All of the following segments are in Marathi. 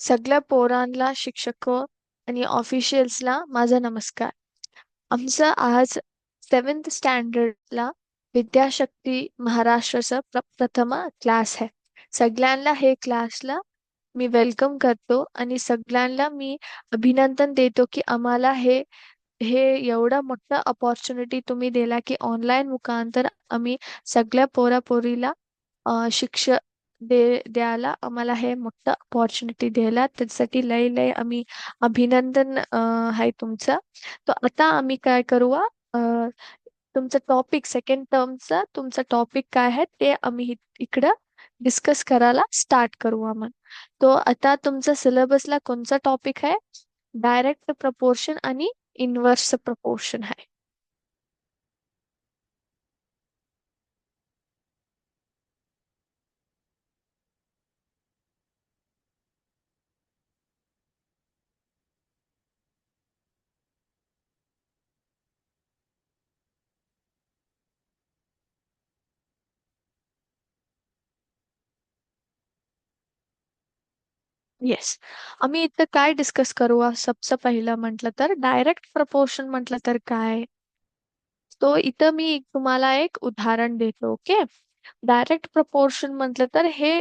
सगळ्या पोरांना शिक्षक आणि ऑफिशियल्सला माझा नमस्कार. आमचं आज सेवन्थ स्टँडर्डला विद्याशक्ती महाराष्ट्राचा प्र प्रथम क्लास आहे. सगळ्यांना हे क्लासला मी वेलकम करतो आणि सगळ्यांना मी अभिनंदन देतो की आम्हाला हे हे एवढा मोठा अपॉर्च्युनिटी तुम्ही दिला की ऑनलाईन मुखांतर आम्ही सगळ्या पोरापोरीला शिक्ष दे द्यायला आम्हाला हे मोठं अपॉर्च्युनिटी द्यायला. त्याच्यासाठी लय लय आम्ही अभिनंदन आहे तुमचं. तर आता आम्ही काय करू तुमचं टॉपिक सेकंड टर्मचं तुमचं टॉपिक काय आहे ते आम्ही इकडं डिस्कस करायला स्टार्ट करू आम्ही. तो आता तुमचा सिलेबसला कोणचा टॉपिक आहे? डायरेक्ट प्रपोर्शन आणि इन्व्हर्स प्रपोर्शन आहे. येस आम्ही इथं काय डिस्कस करू? आ, सबसे पहिलं म्हटलं तर डायरेक्ट प्रपोर्शन म्हटलं तर काय? तो इथं मी तुम्हाला एक उदाहरण देतो ओके डायरेक्ट प्रपोर्शन म्हटलं तर हे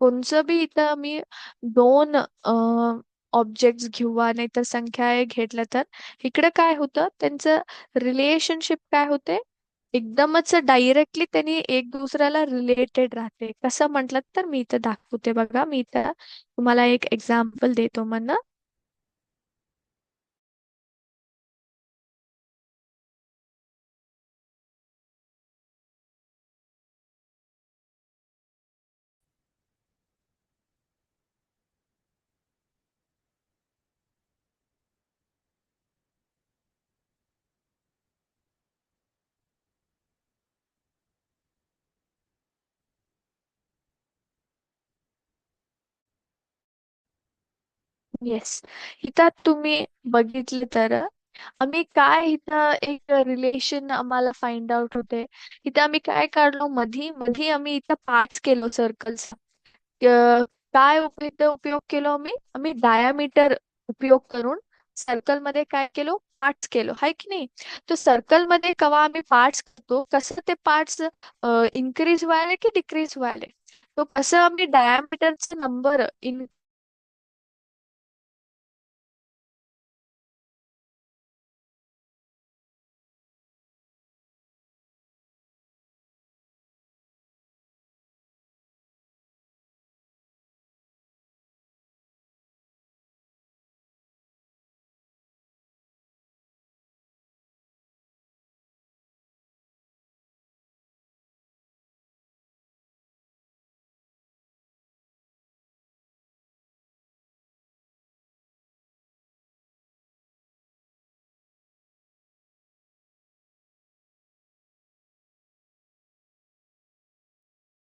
कोणचं बी इथं मी दोन ऑब्जेक्ट्स किंवा नाहीतर संख्या एक घेतलं तर इकडे काय होतं? त्यांचं रिलेशनशिप काय होते? एकदमच डायरेक्टली त्यांनी एक दुसऱ्याला रिलेटेड राहते. कसं म्हटलं तर मी इथं दाखवते बघा. मी इथं तुम्हाला एक एक्झाम्पल देतो म्हणून येस इथं तुम्ही बघितलं तर आम्ही काय इथं एक रिलेशन आम्हाला फाइंड आउट होते. इथं आम्ही काय काढलो? मधी मधी आम्ही इथं पाच केलो सर्कल्स काय इथं उपयोग केलो आम्ही? आम्ही डायामीटर उपयोग करून सर्कलमध्ये काय केलो? पार्ट्स केलो. हाय की नाही? तो सर्कलमध्ये केव्हा आम्ही पार्ट्स करतो कसं ते पार्ट्स इन्क्रीज व्हायले की डिक्रीज व्हायले? तो कसं आम्ही डायामीटरचा number in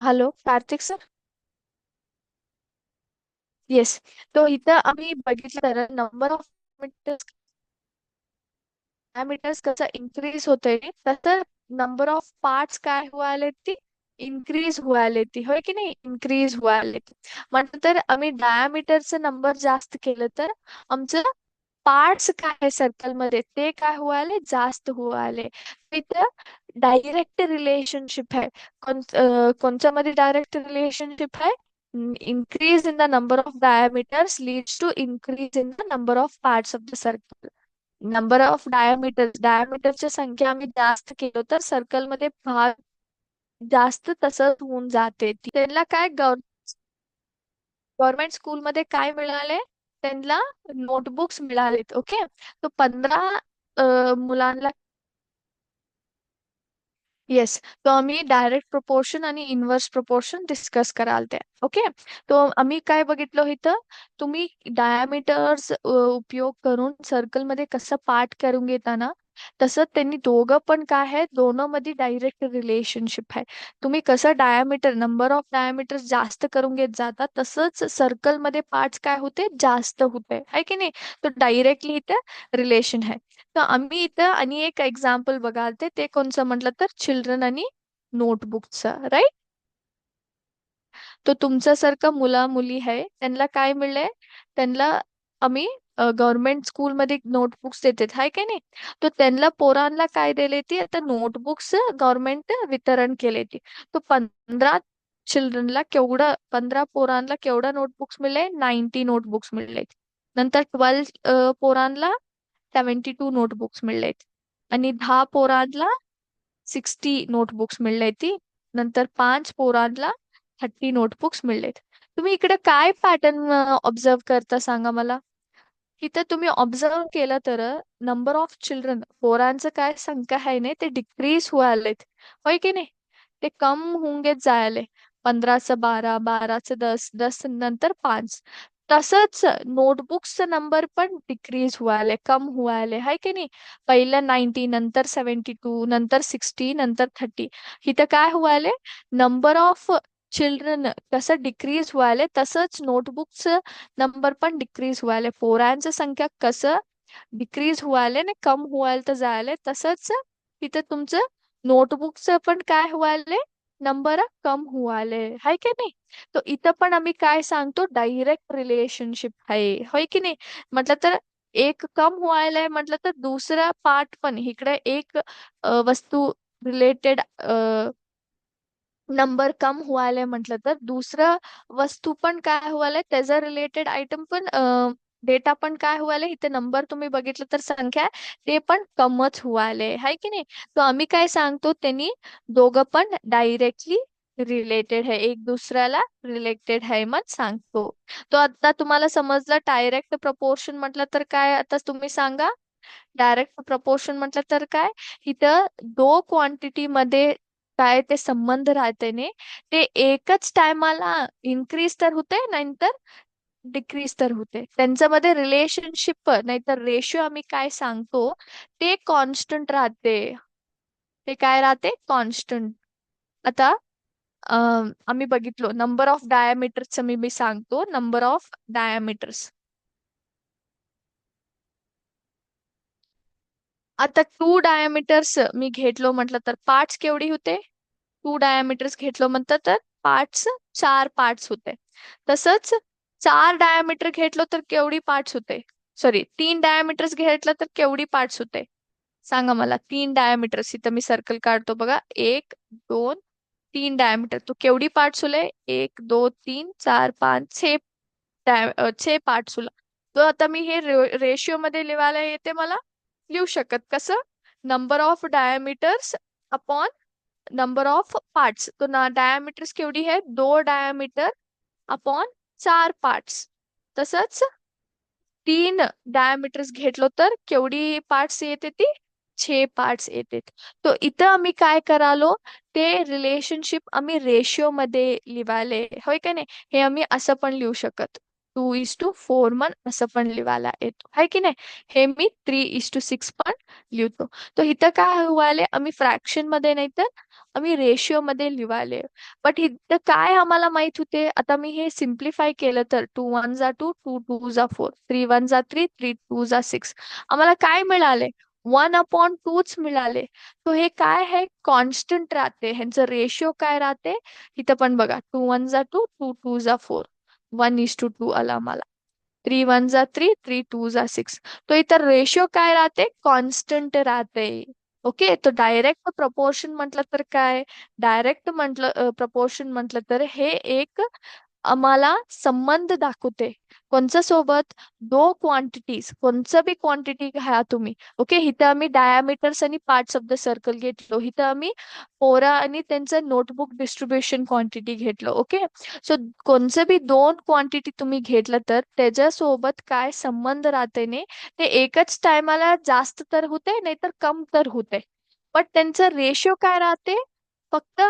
hello Kartik sir? Yes तो इथं आम्ही बघितलं तर नंबर ऑफ मीटर्स मीटर्स कसं इन्क्रीज होतंय तसं नंबर ऑफ पार्ट्स काय व्हायला ती इन्क्रीज व्हायला ती. होय की नाही? इन्क्रीज व्हायला म्हटलं तर आम्ही डायमीटरचं नंबर जास्त केलं तर आमचं पार्ट्स काय आहे सर्कलमध्ये? ते काय व्हायले जास्त व्हायले इथं डायरेक्ट रिलेशनशिप आहे. कोण अं, कोणत्या डायरेक्ट रिलेशनशिप आहे? increase in the number of diameters leads to increase in the number of parts of the circle. Number of diameter डायमीटरची संख्या आम्ही जास्त केलो तर सर्कलमध्ये भाग जास्त तसंच होऊन जाते. त्यांना काय गव्हर्नमेंट स्कूलमध्ये काय मिळाले? त्यांना नोटबुक्स मिळालेत ओके तो पंधरा मुलांना येस तो आम्ही डायरेक्ट प्रपोर्शन आणि इन्व्हर्स प्रोपोर्शन डिस्कस कराल ते. ओके तो आम्ही काय बघितलं इथं? तुम्ही डायमीटर्स उपयोग करून सर्कलमध्ये कसं पार्ट करून घेताना तसं त्यांनी दोघं पण काय आहे दोनमध्ये डायरेक्ट रिलेशनशिप आहे. तुम्ही कसं डायमीटर नंबर ऑफ डायमीटर जास्त करून घेत जाता तसंच सर्कलमध्ये पार्ट्स काय होते जास्त होते. आहे की नाही? तर डायरेक्टली इथं रिलेशन आहे. तर आम्ही इथं आणि एक एक्झाम्पल बघाल ते ते कोणचं म्हटलं तर चिल्ड्रन आणि नोटबुकचं राईट तो तुमच्यासारखं मुला मुली आहे त्यांना काय मिळलंय? त्यांना आम्ही गव्हर्नमेंट स्कूलमध्ये नोटबुक्स देतात हाय की नाही? तर त्यांना पोरांना काय दिले ती? आता नोटबुक्स गव्हर्नमेंट वितरण केले ती. तो पंधरा चिल्ड्रनला केवढं पंधरा पोरांना केवढं नोटबुक्स मिळले? नाईन्टी नोटबुक्स मिळले. नंतर ट्वेल्व पोरांना सेव्हन्टी टू नोटबुक्स मिळले. आणि दहा पोरांना सिक्स्टी नोटबुक्स मिळले ती. नंतर पाच पोरांना थर्टी नोटबुक्स मिळलेत. तुम्ही इकडे काय पॅटर्न ऑब्झर्व करता सांगा मला? इथं तुम्ही ऑब्झर्व केलं तर नंबर ऑफ चिल्ड्रन पोरांचं काय संख्या आहे ना ते डिक्रीज व्हायलेत होय की नाही? ते कम होंगेच जायले. पंधराचं बारा बाराचं दस दस नंतर पाच. तसंच नोटबुक्सचा नंबर पण डिक्रीज व्हायले कम व्हायले हाय की नाही? पहिलं नाईन्टी नंतर सेव्हन्टी टू नंतर सिक्स्टी नंतर थर्टी इथं काय व्हायले नंबर ऑफ चिल्ड्रन कसं डिक्रीज व्हायले तसंच नोटबुकचं नंबर पण डिक्रीज व्हायले. पोरांचं संख्या कसं डिक्रीज व्हायले ना कम व्हायला तर जायले. तसंच तिथं तुमचं नोटबुकचं पण काय व्हायले? नंबर कम व्हायले. हाय की नाही? तो इथं पण आम्ही काय सांगतो? डायरेक्ट रिलेशनशिप आहे. होय की नाही? म्हटलं तर एक कम व्हायलाय म्हटलं तर दुसरा पार्ट पण. इकडे एक वस्तू रिलेटेड नंबर कम व्हायलाय म्हटलं तर. दुसरं वस्तू पण काय व्हायलाय त्याचा रिलेटेड आयटम पण डेटा पण काय व्हायलाय इथे नंबर तुम्ही बघितलं तर संख्या ते पण कमच व्हायले हाय की नाही? तो आम्ही काय सांगतो? त्यांनी दोघं पण डायरेक्टली रिलेटेड आहे. एक दुसऱ्याला रिलेटेड आहे मग सांगतो. तो आता तुम्हाला समजलं डायरेक्ट प्रपोर्शन म्हटलं तर काय? आता तुम्ही सांगा. डायरेक्ट प्रपोर्शन म्हटलं तर काय? इथं दो क्वांटिटी मध्ये काय ते संबंध राहते ने ते एकच टायमाला इन्क्रीज तर होते नाहीतर डिक्रीज तर होते. त्यांच्यामध्ये रिलेशनशिप नाहीतर रेशिओ आम्ही काय सांगतो ते कॉन्स्टंट राहते. ते काय राहते? कॉन्स्टंट आता आम्ही बघितलो नंबर ऑफ डायमीटर्स मी मी सांगतो नंबर ऑफ डायमीटर्स आता टू डायमीटर्स मी घेतलो म्हटलं तर पार्ट्स केवढी होते? टू डायमीटर्स घेतलं म्हणतात तर पार्ट्स चार पार्ट्स होते. तसंच चार डायमीटर घेतलं तर केवढी पार्ट्स होते? सॉरी तीन डायमीटर्स घेतलं तर केवढी पार्ट्स होते? सांगा मला तीन डायमीटर्स इथं मी सर्कल काढतो बघा. एक दोन तीन डायमीटर तो केवढी पार्ट्स होले? एक दोन तीन चार पाच छे छे पार्ट्स होला. तो आता मी हे रेशिओ मध्ये लिहायला येते मला? लिहू शकत. कसं? Number of diameters upon number of parts तो ना डायमीटर्स केवढी आहे? दो डायमीटर अपॉन चार पार्ट्स तसंच तीन डायमीटर्स घेतलो तर केवढी पार्ट्स येते ती? छे पार्ट्स येते. तो इथं आम्ही काय करालो? ते रिलेशनशिप आम्ही रेशिओ मध्ये लिवायले. होय का नाही? हे आम्ही असं पण लिहू शकत. टू इज टू फोर मन असं पण लिवायला येतो. आहे की नाही? हे मी थ्री इज टू सिक्स पण लिहितो. तर इथं काय व्हायले आम्ही फ्रॅक्शनमध्ये नाही तर आम्ही रेशिओ मध्ये लिवायले. बट इथं काय आम्हाला माहीत होते? आता मी हे सिम्प्लिफाय केलं तर टू वन जा टू टू टू जा फोर थ्री वन जा थ्री थ्री टू जा सिक्स आम्हाला काय मिळाले? वन अपॉन टूच मिळाले. तो हे काय आहे? कॉन्स्टंट राहते. ह्यांचं रेशिओ काय राहते? इथं पण बघा. टू वन जा टू टू टू जा four one is two two आला आम्हाला. थ्री वन जा थ्री थ्री टू जा सिक्स. तो इतर रेशिओ काय राहते? कॉन्स्टंट राहते. ओके तो डायरेक्ट प्रपोर्शन म्हटलं तर काय? डायरेक्ट म्हटलं प्रपोर्शन म्हटलं तर हे एक आम्हाला संबंध दाखवते. कोणच्या सोबत दो क्वांटिटीज कोणचं बी क्वांटिटी घ्या तुम्ही. ओके इथं आम्ही डायामीटर्स आणि पार्ट्स ऑफ द सर्कल घेतलो. इथं आम्ही पोरा आणि त्यांचं नोटबुक डिस्ट्रीब्युशन क्वांटिटी घेतलं. ओके सो कोणचं बी दोन क्वांटिटी तुम्ही घेतलं तर त्याच्यासोबत काय संबंध राहते ने? ते एकच टायमाला जास्त तर होते नाहीतर कम तर होते. बट त्यांचं रेशिओ काय राहते? फक्त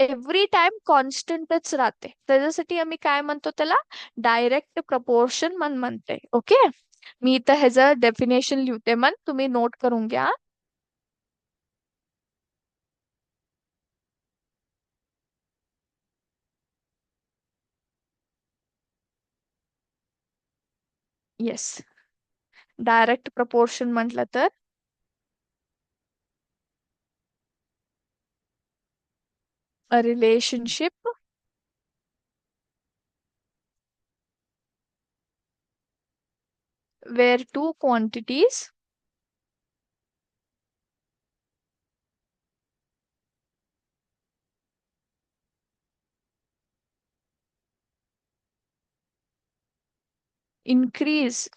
एव्हरी टाइम कॉन्स्टंटच राहते. त्याच्यासाठी आम्ही काय म्हणतो त्याला? डायरेक्ट प्रपोर्शन मन म्हणते. ओके मी इथं ह्याचं डेफिनेशन लिहिते मन तुम्ही नोट करून घ्या. येस डायरेक्ट प्रपोर्शन म्हटलं तर A relationship. where two quantities increase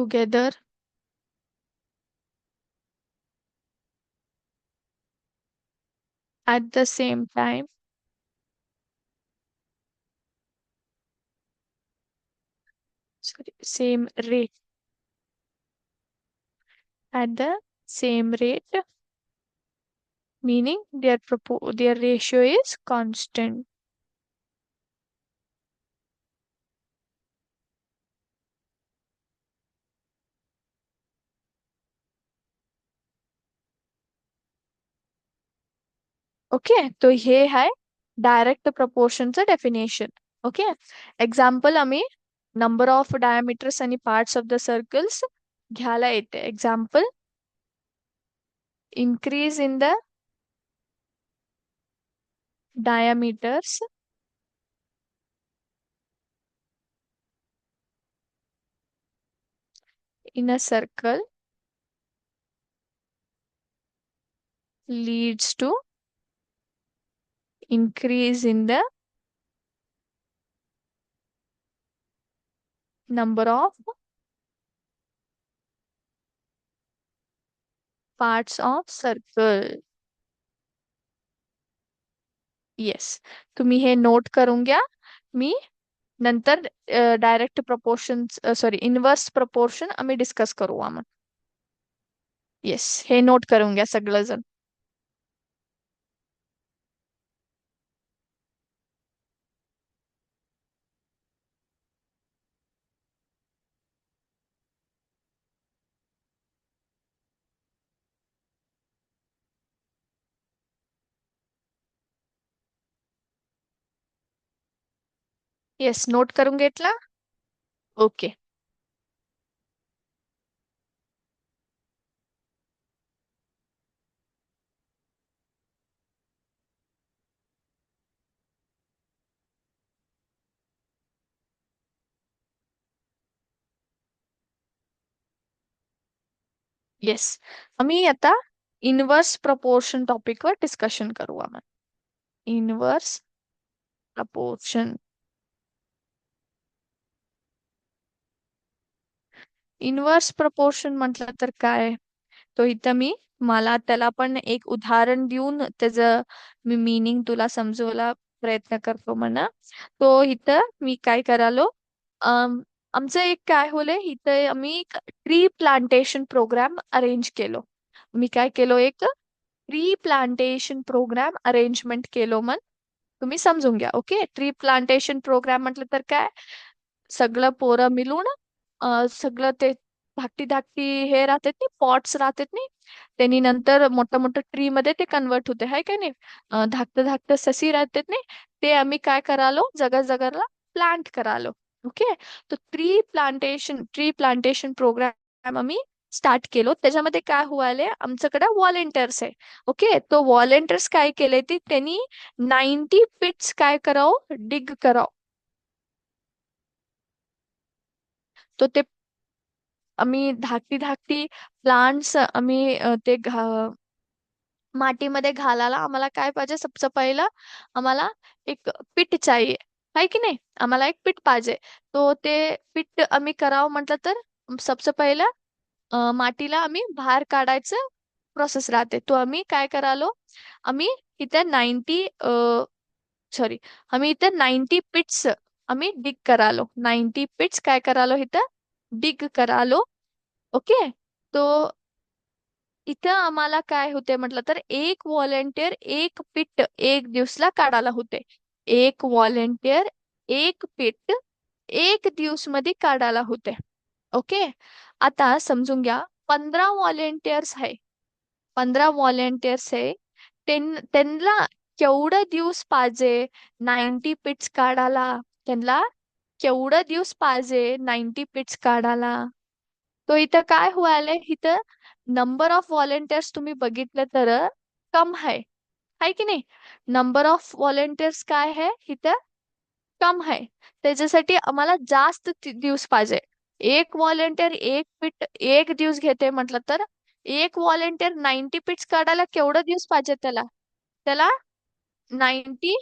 together. At the same time. Sorry same rate. At the same rate. Meaning their their ratio is constant okay तो हे आहे डायरेक्ट प्रपोर्शनचं डेफिनेशन. ओके एक्झाम्पल आम्ही नंबर ऑफ डायमीटर्स आणि पार्ट्स ऑफ द सर्कल्स घ्यायला येते. Example increase in the diameters in a circle leads to increase in the number of parts of circle. Yes तुम्ही हे नोट करून घ्या. मी नंतर direct proportion sorry inverse proportion आम्ही डिस्कस करू आम्ही. येस हे नोट करून घ्या सगळं जण. येस नोट करून घेतला. ओके येस आम्ही आता इनवर्स प्रपोर्शन टॉपिकवर डिस्कशन करू आम्ही. इनवर्स प्रपोर्शन इनवर्स प्रपोर्शन म्हटलं तर काय? तो इथं मी मला त्याला पण एक उदाहरण देऊन त्याचं मी मिनिंग तुला समजवायला प्रयत्न करतो म्हणा. तो इथं मी काय करालो? आमचं एक काय होलंय? इथं आम्ही ट्री प्लांटेशन प्रोग्राम अरेंज केलो. मी काय केलो एक? ट्री प्लांटेशन प्रोग्राम अरेंजमेंट केलो मन तुम्ही समजून घ्या ओके? ट्री प्लांटेशन प्रोग्राम म्हटलं तर काय? सगळं पोरं मिळून सगळं ते धाकटी धाकटी हे राहतात नाही पॉट्स राहतात नाही त्यांनी नंतर मोठं मोठं ट्री मध्ये ते कन्वर्ट होते हाय का नाही? अं, धाकटं धाकटं ससी राहतात नाही ते आम्ही काय करालो? जगा जगाला प्लांट करालो ओके? तो tree plantation tree plantation program आम्ही स्टार्ट केलो. त्याच्यामध्ये काय व्हायले आमच्याकडे व्हॉलेंटियर्स आहे ओके? तो व्हॉलेंटियर्स काय केले ते त्यांनी नाईन्टी फिट्स काय करावं? डिग करावं. तो ते आम्ही धाकटी धाकटी प्लांट्स आम्ही ते घा मातीमध्ये घालायला आम्हाला काय पाहिजे? सबसे पहिला आम्हाला एक पीठ चाहिए. आहे की नाही? आम्हाला एक पीठ पाहिजे. तो ते पीठ आम्ही करावं म्हटलं तर सबसे पहिला मातीला आम्ही बाहेर काढायचं प्रोसेस राहते. तो आम्ही काय करालो? आम्ही इथे नाईन्टी सॉरी आम्ही इथे नाईन्टी पिट्स आम्ही डिग करालो. नाईन्टी पिट्स काय करालो इथं? डिग करालो. ओके? तो इथं आम्हाला काय होते म्हटलं तर एक व्हॉलेंटियर एक पिट एक दिवसला काढायला होते. एक व्हॉलेंटियर एक पिट एक दिवसमध्ये काढायला होते. ओके? आता समजून घ्या पंधरा व्हॉलेंटियर्स आहे. पंधरा व्हॉलेंटियर्स आहे त्यां- त्यांना केवढं दिवस पाहिजे? नाईन्टी पिट्स काढायला? त्यांना केवढं दिवस पाहिजे नाईन्टी पिट्स काढायला? तो इथं काय व्हायलंय? इथं नंबर ऑफ व्हॉलेंटियर्स तुम्ही बघितलं तर कम आहे. आहे की नाही? नंबर ऑफ व्हॉलेंटियर्स काय आहे? इथं कम आहे. त्याच्यासाठी आम्हाला जास्त दिवस पाहिजे. एक व्हॉलेंटियर एक पीठ एक दिवस घेते म्हटलं तर एक व्हॉलेंटियर नाईन्टी पीट्स काढायला केवढं दिवस पाहिजे त्याला? त्याला नाईन्टी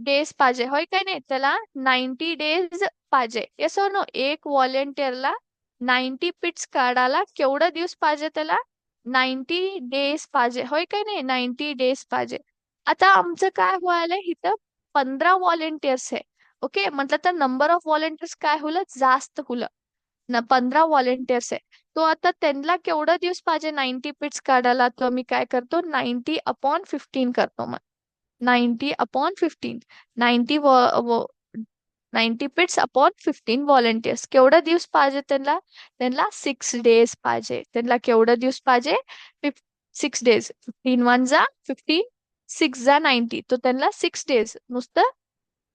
डेज पाहिजे. होय काय नाही? त्याला नाईन्टी डेज पाहिजे. येस नो एक व्हॉलेंटियरला नाईन्टी पिट्स काढायला केवढं दिवस पाहिजे त्याला? नाईन्टी डेज पाहिजे. होय काय नाही? नाईन्टी डेज पाहिजे. आता आमचं काय व्हायला इथं? पंधरा व्हॉलेंटियर्स आहे ओके? म्हटलं तर नंबर ऑफ व्हॉलेंटियर्स काय होलं? जास्त होलं. ना पंधरा व्हॉलेंटियर्स आहे तो आता त्यांना केवढं दिवस पाहिजे नाईन्टी पिट्स काढायला? तर मी काय करतो? नाईन्टी अपॉन फिफ्टीन करतो मग. Ninety upon fifteen. Ninety ninety pits upon fifteen volunteers केवढा दिवस पाहिजे त्यांना? त्यांना सिक्स डेज पाहिजे. त्यांना केवढा दिवस पाहिजे? सिक्स डेज फिफ्टीन वन जा फिफ्टीन सिक्स जा नाईन्टी तो त्यांना सिक्स डेज नुसतं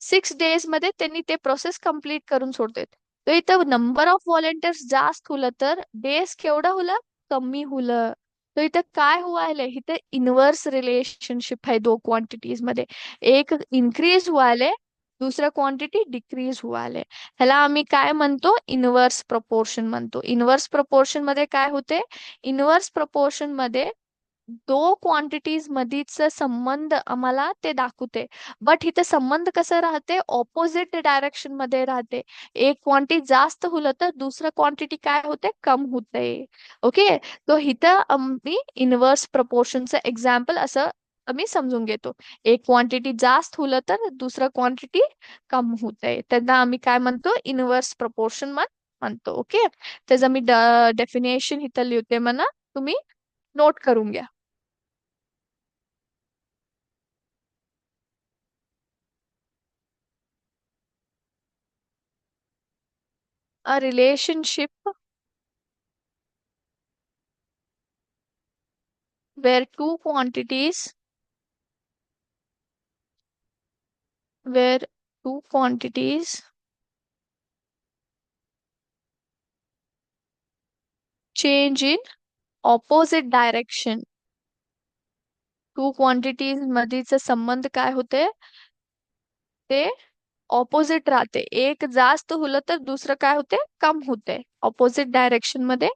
सिक्स डेजमध्ये त्यांनी ते प्रोसेस कंप्लीट करून सोडतात. तर इथं नंबर ऑफ व्हॉलेंटियर्स जास्त होलं तर डेज केवढं होलं? कमी होलं. तर इथं काय व्हायलंय? इथं इनवर्स रिलेशनशिप आहे दो क्वांटिटीजमध्ये. एक इन्क्रीज व्हायलंय दुसरं क्वांटिटी डिक्रीज व्हायलंय. ह्याला आम्ही काय म्हणतो? इनवर्स प्रपोर्शन म्हणतो. इनवर्स प्रपोर्शनमध्ये काय होते? इनवर्स प्रपोर्शनमध्ये दो क्वांटिटीज मधीच संबंध आम्हाला ते दाखवते. बट इथे संबंध कसं राहते? ऑपोजिट डायरेक्शनमध्ये राहते. एक क्वांटिटी जास्त होलं तर दुसरं क्वांटिटी काय होते? कम होते. ओके तो इथं आम्ही इनवर्स प्रपोर्शनचं एक्झाम्पल असं आम्ही समजून घेतो. एक क्वांटिटी जास्त होलं तर दुसरं क्वांटिटी कम होते. त्यांना आम्ही काय म्हणतो? इन्व्हर्स प्रपोर्शन म्हणतो. ओके त्याचं मी डेफिनेशन इथं लिहिते म्हणा. तुम्ही नोट करून घ्या. a relationship where two quantities where two quantities change in opposite direction two quantities मधीच संबंध काय होते ते ऑपोजिट राहते. एक जास्त होलं तर दुसरं काय होते? कम होते. ऑपोजिट डायरेक्शनमध्ये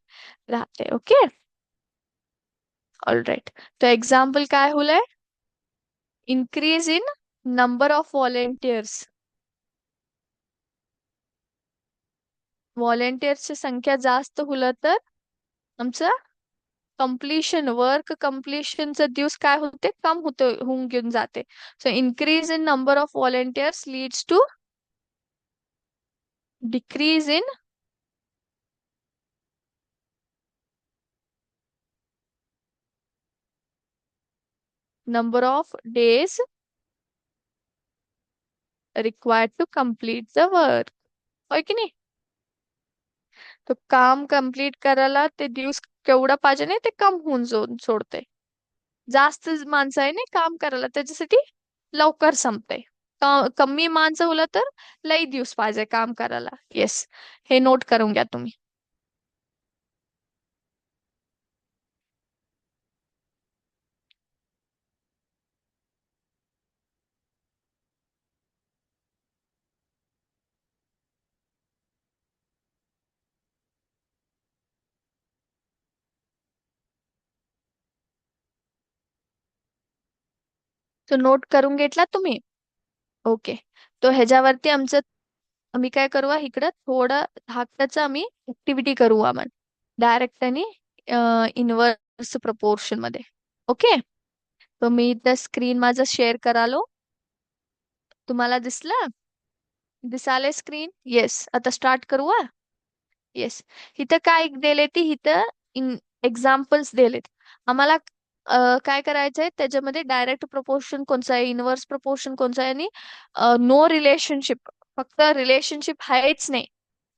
राहते. ओके ऑलराईट तर एक्झाम्पल काय होलंय? Increase in number of volunteers व्हॉलेंटियर्सची संख्या जास्त हुलं तर आमचं कम्प्लिशन वर्क कम्प्लिशनचा दिवस काय होते? कम होते होऊन घेऊन जाते. So increase in number of volunteers leads to decrease in number of days required to complete the work. होय की नाही तो काम कंप्लीट करायला ते दिवस केवढा पाहिजे नाही ते कम होऊन जो सोडते जास्त माणसं आहे ना काम करायला त्याच्यासाठी लवकर संपते कमी माणसं होलं तर लई दिवस पाहिजे काम करायला. येस हे नोट करून घ्या तुम्ही. सो नोट करून घेतला तुम्ही? ओके तो ह्याच्यावरती आमचं आम्ही काय करू इकडं? थोडं धाकट्याचं आम्ही ऍक्टिव्हिटी करू आपण. डायरेक्ट आणि इनवर्स प्रपोर्शनमध्ये. ओके तो मी इथं स्क्रीन माझं शेअर करालो. तुम्हाला दिसलं? दिसाले स्क्रीन येस आता स्टार्ट करू येस इथं काय दिले ती इथं इन एक्झाम्पल्स दिलेत. आम्हाला काय करायचंय? त्याच्यामध्ये डायरेक्ट प्रपोर्शन कोणचं आहे? इन्व्हर्स प्रपोर्शन कोणचं आहे? आणि नो रिलेशनशिप फक्त रिलेशनशिप आहेच नाही.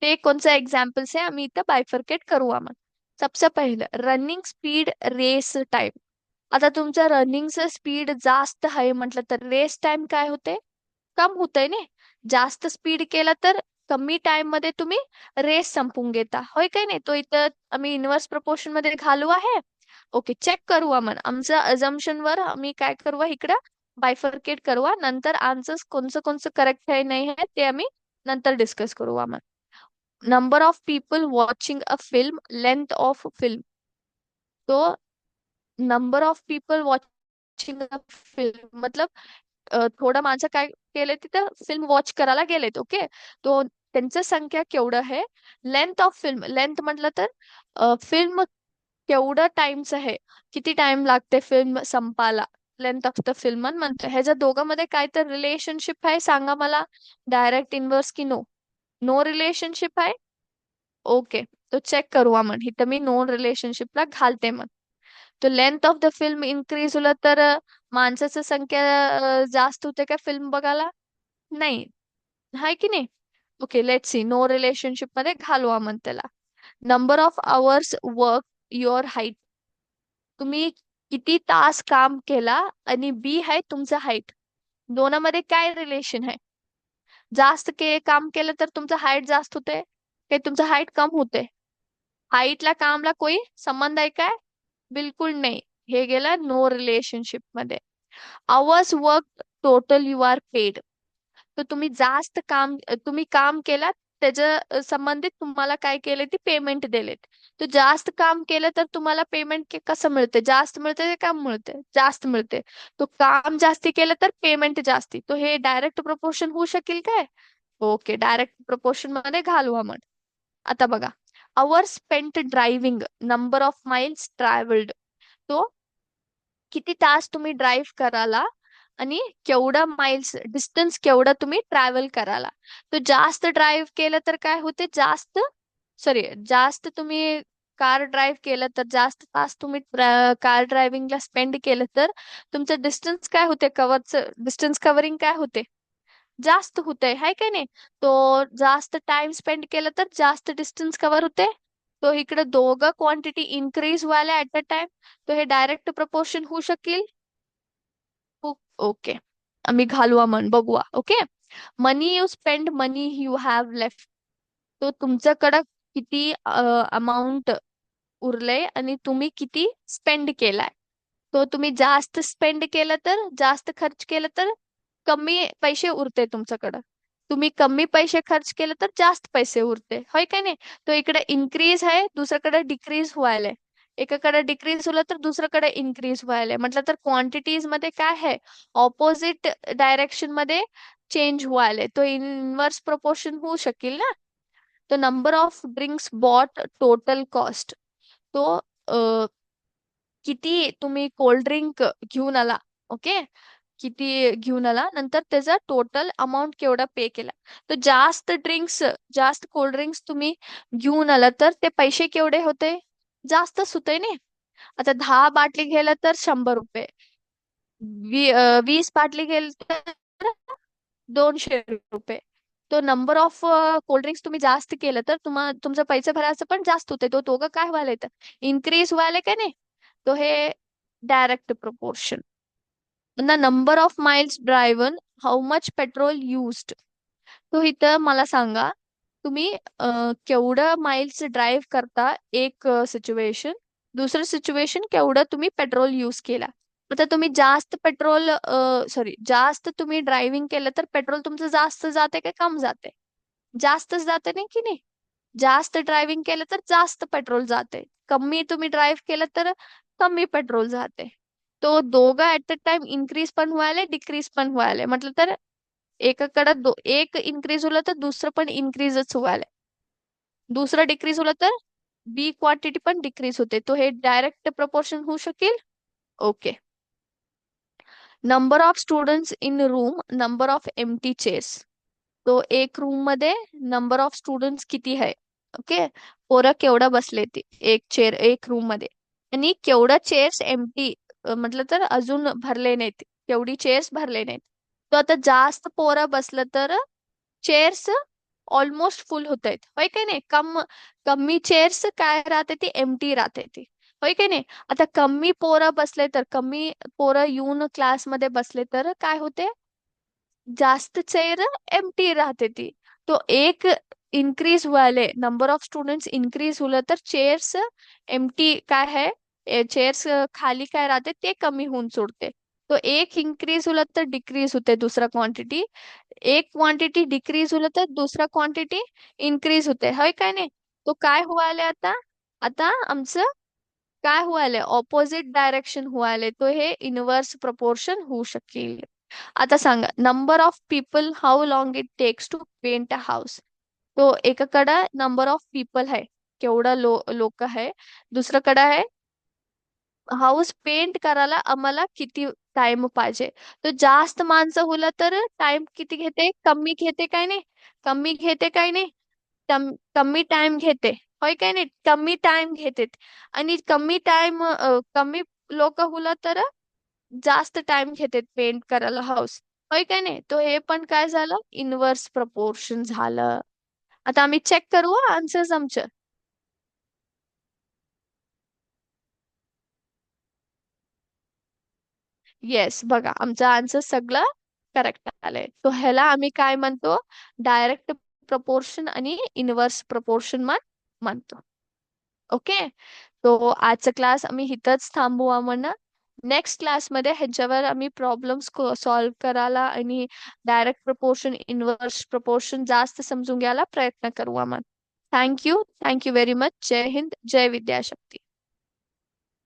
ते कोणचं एक्झाम्पल्स आहे? आम्ही इथं बायफर्केट करू आम्हाला. सबसे पहिलं रनिंग स्पीड रेस टाइम आता तुमचं रनिंगचं स्पीड जास्त आहे म्हटलं तर रेस टाइम काय होते? कम होतंय ने. जास्त स्पीड केला तर कमी टाइममध्ये तुम्ही रेस संपून घेता. होय काय नाही? तो इथं आम्ही इन्व्हर्स प्रपोर्शनमध्ये घालू आहे. ओके चेक करू आपण आमचं अजम्पशन वर आम्ही काय करू इकडं? बायफर्केट करू नंतर आन्सर्स कोणचं कोणचं करेक्ट आहे नाही आहे ते आम्ही नंतर डिस्कस करू आपण number of people watching a film length of film तो number of people watching a film मतलब थोडं माझं काय केलंय तिथं? फिल्म वॉच करायला गेलेत ओके? तो त्यांचं संख्या केवढं आहे? लेंथ ऑफ फिल्म लेंथ म्हटलं तर फिल्म केवढं टाइमच आहे? किती टाइम लागते फिल्म संपायला? लेंथ ऑफ द फिल्म म्हणतो ह्याच्या दोघांमध्ये काय तर रिलेशनशिप आहे सांगा मला. डायरेक्ट इनवर्स की नो नो रिलेशनशिप आहे? ओके तो चेक करू आपण. इथं मी नो रिलेशनशिपला घालते मग. तो length of the film increase होलं तर माणसाचं संख्या जास्त होते का फिल्म बघायला? नाही. हाय की नाही? ओके लेट सी नो रिलेशनशिपमध्ये घालू आपण त्याला. Number of hours work your height तुम्ही किती तास काम केला आणि बी आहे तुमचं हाईट दोनामध्ये काय रिलेशन आहे? जास्त के काम केलं तर तुमचं हाईट जास्त होते काही तुमचं हाईट कम होते. हाईटला कामला कोई संबंध आहे काय? बिलकुल नाही. हे गेलं नो रिलेशनशिपमध्ये. Hours work total you are paid तर तुम्ही जास्त काम तुम्ही काम केलात त्याच्या संबंधित तुम्हाला काय केले ते पेमेंट दिलेत. तर जास्त काम केलं तर तुम्हाला पेमेंट कसं मिळते जास्त मिळते ते काम मिळते जास्त मिळते तो काम जास्ती केलं तर पेमेंट जास्ती. तो हे डायरेक्ट प्रपोर्शन होऊ शकेल काय? ओके डायरेक्ट प्रपोर्शन मध्ये घालू आपण. आता बघा. Hour spent driving number of miles travelled तो किती तास तुम्ही ड्राईव्ह कराला आणि केवढा माइल्स डिस्टन्स केवढा तुम्ही ट्रॅव्हल कराला. तो जास्त ड्राईव्ह केलं तर काय होते? जास्त सॉरी जास्त तुम्ही कार ड्राईव्ह केलं तर जास्त तास तुम्ही कार ड्रायव्हिंगला स्पेंड केलं तर तुमचं डिस्टन्स काय होते? कव्हरचं डिस्टन्स कव्हरिंग काय होते? जास्त होते हाय काय नाही? तो जास्त टाइम स्पेंड केलं तर जास्त डिस्टन्स कव्हर होते. तो इकडे दोघं क्वांटिटी इन्क्रीज व्हायला ऍट अ टाइम तो हे डायरेक्ट प्रपोर्शन होऊ शकेल. हो, ओके. आम्ही घालूया म्हण बघूया okay? Money you spend money you have left. तो तुमच्याकडं किती अमाऊंट उरलंय आणि तुम्ही किती स्पेंड केलाय. तो तुम्ही जास्त स्पेंड केलं तर जास्त खर्च केलं तर कमी पैसे उरते तुमच्याकडं. तुम्ही कमी पैसे खर्च केले तर जास्त पैसे उरते. होय काय नाही? तो इकडे इन्क्रीज आहे दुसऱ्याकडे डिक्रीज व्हायलाय. एकाकडे डिक्रीज होलं तर दुसऱ्याकडे इन्क्रीज व्हायलाय. म्हटलं तर क्वांटिटीजमध्ये काय आहे? ऑपोजिट डायरेक्शनमध्ये चेंज व्हायलाय. तो इनवर्स प्रपोर्शन होऊ शकेल ना? तो number of drinks bought total cost तो किती तुम्ही कोल्ड ड्रिंक घेऊन आला ओके किती घेऊन आला? नंतर त्याचा टोटल अमाऊंट केवढा पे केला? तर जास्त ड्रिंक्स जास्त कोल्ड ड्रिंक्स तुम्ही घेऊन आला तर ते पैसे केवढे होते? जास्तच होते नाही आता दहा बाटली गेलं तर शंभर रुपये. वीस बाटली घ्यायला तर दोनशे रुपये. तो नंबर ऑफ कोल्ड ड्रिंक्स तुम्ही जास्त केलं तर तुम्हा तुमचं पैसे भरायचं पण जास्त होते तो दोघं काय व्हायला येतं? इन्क्रीज व्हायला का नाही? तो हे डायरेक्ट प्रपोर्शन ना number of miles driven how much petrol used तो इथं मला सांगा तुम्ही केवढं माइल्स ड्राईव्ह करता एक सिच्युएशन दुसरं सिच्युएशन केवढं तुम्ही पेट्रोल यूज केला? तर तुम्ही जास्त पेट्रोल सॉरी जास्त तुम्ही ड्रायव्हिंग केलं तर पेट्रोल तुमचं जास्त जाते का कम जाते? जास्तच जाते नाही की नाही? जास्त ड्रायव्हिंग केलं तर जास्त पेट्रोल जाते. कमी तुम्ही ड्राईव्ह केलं तर कमी पेट्रोल जाते. तो दोघं ऍट द टाइम इन्क्रीज पण व्हायला डिक्रीज पण व्हायला. म्हटलं तर एकाकडं दो एक इन्क्रीज होलं तर दुसरं पण इन्क्रीजच व्हायला. दुसरं डिक्रीज होलं तर बी क्वांटिटी पण डिक्रीज होते. तो हे डायरेक्ट प्रपोर्शन होऊ शकेल? Okay number of students in room number of empty chairs तो एक रूम मध्ये नंबर ऑफ़ स्टुडंट्स किती आहे? ओके पोरं केवढं बसले ते? एक चेअर एक रूम मध्ये. आणि केवढं चेअर्स एम्प्टी म्हटलं तर अजून भरले नाहीत. भरले नाहीत. तो आता जास्त पोरं बसलं तर ऑलमोस्ट फुल होत नाही? कम, कमी चेअर्स काय राहते ती? एमटी राहते होय काय नाही? आता कमी पोरं बसले तर, कमी पोरं येऊन क्लासमध्ये बसले तर काय होते? जास्त चेअर एमटी राहते ती. तो एक इन्क्रीज व्हायले नंबर ऑफ़ स्टुडंट्स इन्क्रीज होलं तर चेअर्स एमटी काय आहे? चेअर्स खाली काय राहते? ते कमी होऊन सोडते. तो एक इन्क्रीज होलं तर डिक्रीज होते दुसरा क्वांटिटी एक क्वांटिटी डिक्रीज होलं तर दुसरा क्वांटिटी इन्क्रीज होते. होय काय नाही? तो काय व्हायले आता? आता आमचं काय व्हायले ऑपोजिट डायरेक्शन व्हायले तो हे इनवर्स प्रपोर्शन होऊ शकेल. आता सांगा number of people how long it takes to paint a house तो एकाकडे नंबर ऑफ़ पीपल है केवढा लो, लोक आहे दुसरीकडे आहे हाऊस पेंट करायला आम्हाला किती टाइम पाहिजे? तर जास्त माणसं होलं तर टाइम किती घेते? कमी घेते काय नाही? कमी घेते काय नाही? कमी टाइम घेते. होय काय नाही? कमी टाइम घेतात. आणि कमी टाइम कमी लोक होलं तर जास्त टाइम घेतात पेंट करायला हाऊस होय काय नाही? तो हे पण काय झालं? इनवर्स प्रपोर्शन झालं. आता आम्ही चेक करू आन्सर्स आमचे. येस बघा आमचं आन्सर सगळं करेक्ट आलंय. तो ह्याला आम्ही काय म्हणतो? डायरेक्ट प्रपोर्शन आणि इनवर्स प्रपोर्शन म्हण म्हणतो ओके? तो आजचा क्लास आम्ही इथंच थांबू म्हणा नेक्स्ट क्लासमध्ये ह्याच्यावर आम्ही प्रॉब्लेम्स सॉल्व्ह करायला आणि डायरेक्ट प्रपोर्शन इनवर्स प्रपोर्शन जास्त समजून घ्यायला प्रयत्न करू आम्हाला thank you thank you very much जय हिंद. जय विद्याशक्ती.